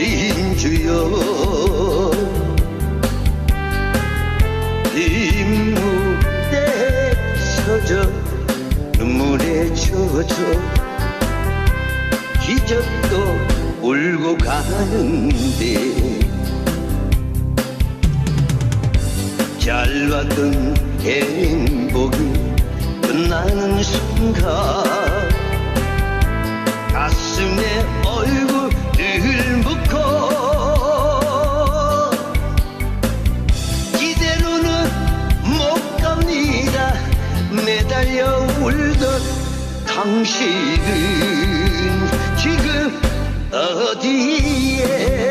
주신 주여. 빗물에 젖어 눈물에 젖어 기적도 울고 가는데 잘 왔던 행복이 끝나는 순간 울던 당신은 지금 어디에